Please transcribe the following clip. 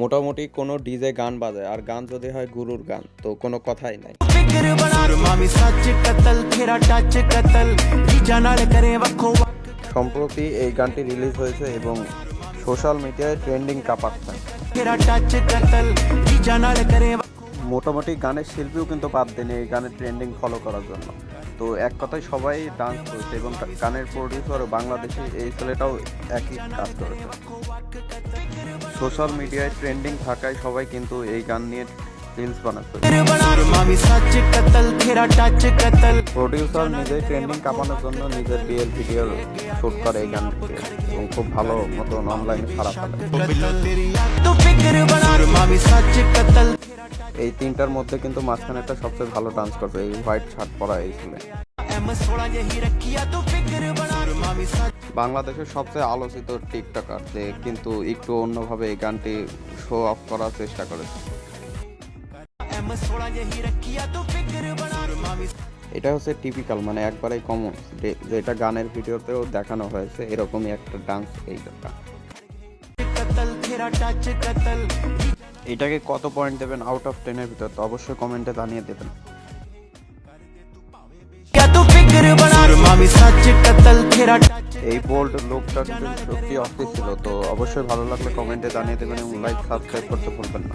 মোটামুটি কোনো ডিজে গান বাজায়, আর গান যদি হয় গুরুর গান, তো কোনো কথাই নাই। সম্প্রতি এই গানটি রিলিজ হয়েছে এবং সোশ্যাল মিডিয়ায় ট্রেন্ডিং কাপাচ্ছে। মোটামুটি গানের শিল্পীও কিন্তু বাদ দেয়নি এই গানের ট্রেন্ডিং ফলো করার জন্য। তো এক কথায় সবাই ডান্স করছে এবং গানের প্রডিউসার বাংলাদেশি এই ছেলেটাও একই কাজ করেছে। সোশ্যাল মিডিয়ায় ট্রেন্ডিং থাকায় সবাই কিন্তু এই গান নিয়ে রিলস বানাচ্ছে। প্রডিউসার নিজেই ট্রেন্ডিং কামানোর জন্য নিজের বিয়ের ভিডিও শুট করে এই গান এবং খুব ভালো মতন অনলাইনে সারা ফেলে এই তিনটার মধ্যে কিন্তু মাঝখানে একটা সবচেয়ে ভালো ডান্স করবে, এই হোয়াইট শার্ট পরা এই ছেলে। বাংলাদেশের সবচেয়ে আলোচিত টিকটকার, যে কিন্তু একটু অন্যভাবে এই গানটি শো অফ করার চেষ্টা করেছে। এটা হচ্ছে টিপিক্যাল মানে একবারে কমন যেটা গানের ভিডিওতেও দেখানো হয়েছে, এরকমই একটা ডান্স এই গানটা এটাকে কত পয়েন্ট দেবেন? আউট অফ টেনের ভিতর, তো অবশ্যই কমেন্টে জানিয়ে দেবেন। এই বোল্ড লোকটা সত্যি অস্থির ছিল তো অবশ্যই ভালো লাগলে কমেন্টে জানিয়ে দেবেন এবং লাইক সাবস্ক্রাইব করতে ভুলবেন না।